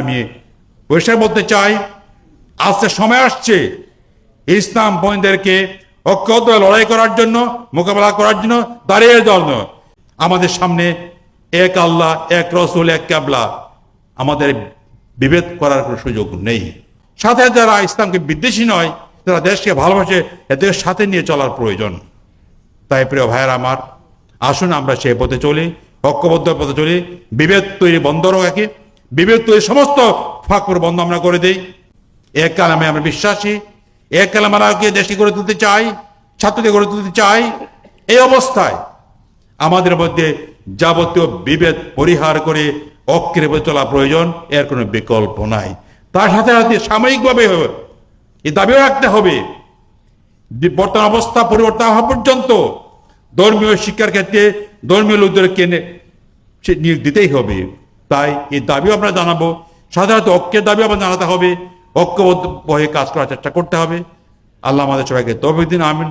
আমি পরিষ্কার বলতে চাই, আজকে সময় আসছে ইসলাম পয়েন্টদেরকে ঐক্যবদ্ধ লড়াই করার জন্য, মোকাবেলা করার জন্য দাঁড়িয়ে জন্য। আমাদের সামনে এক আল্লাহ, এক রসুল, এক ক্যাবলা। আমাদের বিভেদ করার কোনো সুযোগ নেই। সাথে যারা ইসলামকে বিদ্বেষী নয়, তারা দেশকে ভালোবাসে এদের সাথে নিয়ে চলার প্রয়োজন। তাই প্রিয় ভাইয়েরা আমার, আসুন আমরা সেই পথে চলি, ঐক্যবদ্ধ পথে চলি, বিভেদ তৈরি বন্ধ রাখি বিভেদ এই সমস্ত ফাঁকপুর বন্ধ আমরা করে দিই। এক কালামে আমরা বিশ্বাসী, এক কালাম আমাকে দেশকে গড়ে তুলতে চাই ছাত্রদের গড়ে তুলতে চাই। এই অবস্থায় আমাদের মধ্যে যাবতীয় বিভেদ পরিহার করে অক্ষরে চলা প্রয়োজন, এর কোনো বিকল্প নাই। তার সাথে সাথে সাময়িকভাবে এই দাবিও রাখতে হবে বর্তমান অবস্থা পরিবর্তন হওয়া পর্যন্ত ধর্মীয় শিক্ষার ক্ষেত্রে ধর্মীয় লোকদেরকে নিয়োগ দিতেই হবে। তাই এই দাবিও আমরা জানাব। সাধারণত ঐক্যের দাবি আমরা জানাতে হবে। ঐক্যবদ্ধ হয়ে কাজ করার চেষ্টা করতে হবে। আল্লাহ আমাদের সবাইকে তবে দিন, আমিন।